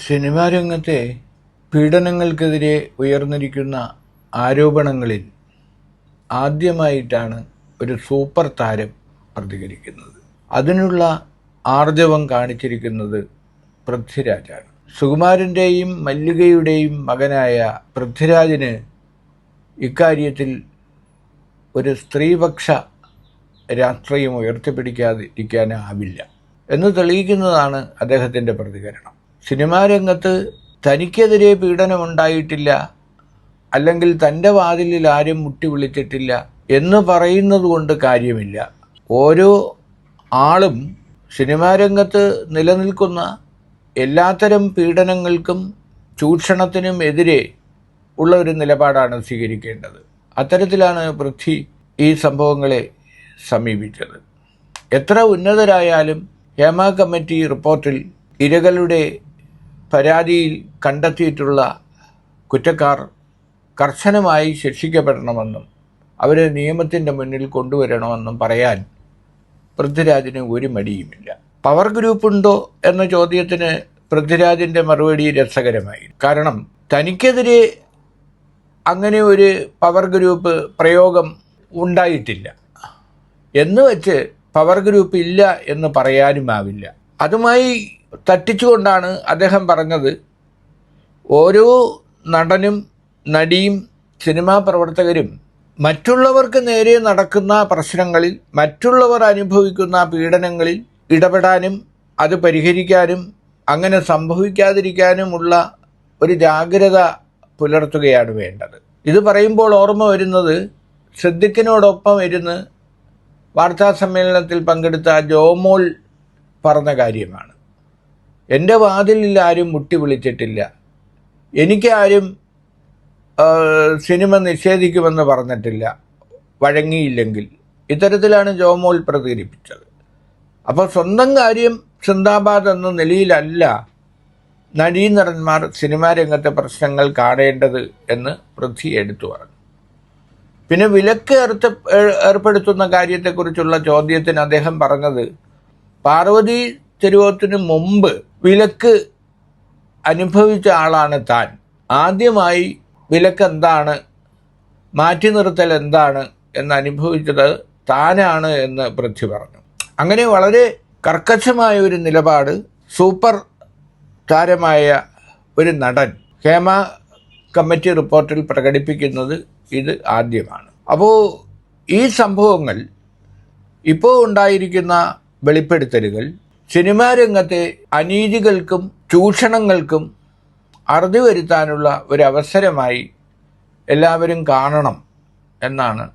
Cinema രംഗത്തെ പീഡനങ്ങൾക്കെതിരെ ഉയർന്നിരിക്കുന്ന ആരോപണങ്ങളിൽ ആദ്യമായിട്ടാണ് ഒരു സൂപ്പർ താരം പ്രതികരിക്കുന്നത്. അതിനുള്ള ആർജവം കാണിച്ചിരിക്കുന്നത് പൃഥ്വിരാജാണ്. സുകുമാരന്റെയും മല്ലികയുടെയും മകനായ പൃഥ്വിരാജിന് ഇക്കാര്യത്തിൽ ഒരു സ്ത്രീപക്ഷ രാഷ്ട്രീയം ഉയർത്തിപ്പിടിക്കാതിരിക്കാനാവില്ല. എന്ന് തെളിയിക്കുന്നതാണ് അദ്ദേഹത്തിന്റെ പ്രതികരണം. സിനിമാ രംഗത്ത് തനിക്കെതിരെ പീഡനമുണ്ടായിട്ടില്ല. അല്ലെങ്കിൽ തന്റെ വാതിലിൽ ആരും മുട്ടി വിളിച്ചിട്ടില്ല എന്ന് പറയുന്നത് കൊണ്ട് കാര്യമില്ല. ഓരോ ആളും സിനിമാ രംഗത്ത് നിലനിൽക്കുന്ന എല്ലാത്തരം പീഡനങ്ങൾക്കും ചൂഷണത്തിനും എതിരെ ഉള്ള ഒരു നിലപാടാണ് സ്വീകരിക്കേണ്ടത്. അത്തരത്തിലാണ് പൃഥ്വി ഈ സംഭവങ്ങളെ സമീപിച്ചത്. എത്ര ഉന്നതരായാലും ഹേമ കമ്മിറ്റി റിപ്പോർട്ടിൽ ഇരകളുടെ പരാതിയിൽ കണ്ടെത്തിയിട്ടുള്ള കുറ്റക്കാർ കർശനമായി ശിക്ഷിക്കപ്പെടണമെന്നും അവരെ നിയമത്തിന്റെ മുന്നിൽ കൊണ്ടുവരണമെന്നും പറയാൻ പൃഥ്വിരാജിന് ഒരു മടിയുമില്ല. പവർ ഗ്രൂപ്പ് ഉണ്ടോ എന്ന ചോദ്യത്തിന് പൃഥ്വിരാജിന്റെ മറുപടി രസകരമായി കാരണം തനിക്കെതിരെ അങ്ങനെ ഒരു പവർ ഗ്രൂപ്പ് പ്രയോഗം ഉണ്ടായിട്ടില്ല. എന്ന് വെച്ച് പവർ ഗ്രൂപ്പ് ഇല്ല എന്ന് പറയാനുമാവില്ല. അതുമായി തട്ടിച്ചുകൊണ്ടാണ് അദ്ദേഹം പറഞ്ഞത്. ഓരോ നടനും നടിയും സിനിമാ പ്രവർത്തകരും മറ്റുള്ളവർക്ക് നേരെ നടക്കുന്ന പ്രശ്നങ്ങളിൽ മറ്റുള്ളവർ അനുഭവിക്കുന്ന പീഡനങ്ങളിൽ ഇടപെടാനും അത് പരിഹരിക്കാനും അങ്ങനെ സംഭവിക്കാതിരിക്കാനുമുള്ള ഒരു ജാഗ്രത പുലർത്തുകയാണ് വേണ്ടത്. ഇത് പറയുമ്പോൾ ഓർമ്മ വരുന്നത് സിദ്ദിഖിനോടൊപ്പം ഇരുന്ന് വാർത്താ സമ്മേളനത്തിൽ പങ്കെടുത്ത ജോമോൾ പറഞ്ഞ കാര്യമാണ്. എന്റെ വാതിലിൽ ആരും മുട്ടി വിളിച്ചിട്ടില്ല. എനിക്കാരും സിനിമ നിഷേധിക്കുമെന്ന് പറഞ്ഞിട്ടില്ല. വഴങ്ങിയില്ലെങ്കിൽ. ഇത്തരത്തിലാണ് ജോമോൽ പ്രതികരിപ്പിച്ചത്. അപ്പോൾ സ്വന്തം കാര്യം സിന്ദാബാദ് എന്ന നിലയിലല്ല നടീനടന്മാർ സിനിമാ രംഗത്തെ പ്രശ്നങ്ങൾ കാണേണ്ടത് എന്ന് പൃഥ്വി എടുത്തു പറഞ്ഞു. പിന്നെ വിലക്ക് ഏർത്ത ഏർപ്പെടുത്തുന്ന കാര്യത്തെക്കുറിച്ചുള്ള ചോദ്യത്തിന് അദ്ദേഹം പറഞ്ഞത് പാർവതി തിരുവോത്തിന് മുമ്പ് വിലക്ക് അനുഭവിച്ച ആളാണ് താൻ. ആദ്യമായി വിലക്ക് എന്താണ് മാറ്റി നിർത്തൽ എന്താണ് എന്ന് അനുഭവിച്ചത് താനാണ് എന്ന് പൃഥ്വി പറഞ്ഞു. അങ്ങനെ വളരെ കർക്കശമായ ഒരു നിലപാട് സൂപ്പർ താരമായ ഒരു നടൻ ഹേമ കമ്മിറ്റി റിപ്പോർട്ടിൽ പ്രകടിപ്പിക്കുന്നത് ഇത് ആദ്യമാണ്. അപ്പോൾ ഈ സംഭവങ്ങൾ ഇപ്പോൾ ഉണ്ടായിരിക്കുന്ന വെളിപ്പെടുത്തലുകൾ സിനിമാ രംഗത്തെ അനീതികൾക്കും ചൂഷണങ്ങൾക്കും അറുതി വരുത്താനുള്ള ഒരവസരമായി എല്ലാവരും കാണണം എന്നാണ്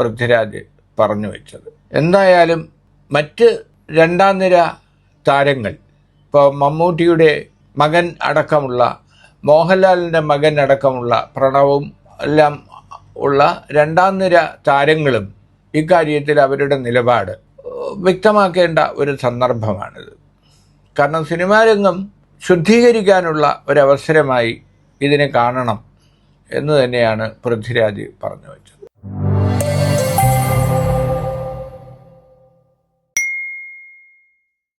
പൃഥ്വിരാജ് പറഞ്ഞു വെച്ചത്. എന്തായാലും മറ്റ് രണ്ടാം നിര താരങ്ങൾ ഇപ്പോൾ മമ്മൂട്ടിയുടെ മകൻ അടക്കമുള്ള മോഹൻലാലിന്റെ മകൻ അടക്കമുള്ള പ്രണവും എല്ലാം ഉള്ള രണ്ടാം നിര താരങ്ങളും ഇക്കാര്യത്തിൽ അവരുടെ നിലപാട് വ്യക്തമാക്കേണ്ട ഒരു സന്ദർഭമാണിത്. കാരണം സിനിമാ രംഗം ശുദ്ധീകരിക്കാനുള്ള ഒരവസരമായി ഇതിനെ കാണണം എന്ന് തന്നെയാണ് പൃഥ്വിരാജ് പറഞ്ഞു വെച്ചത്.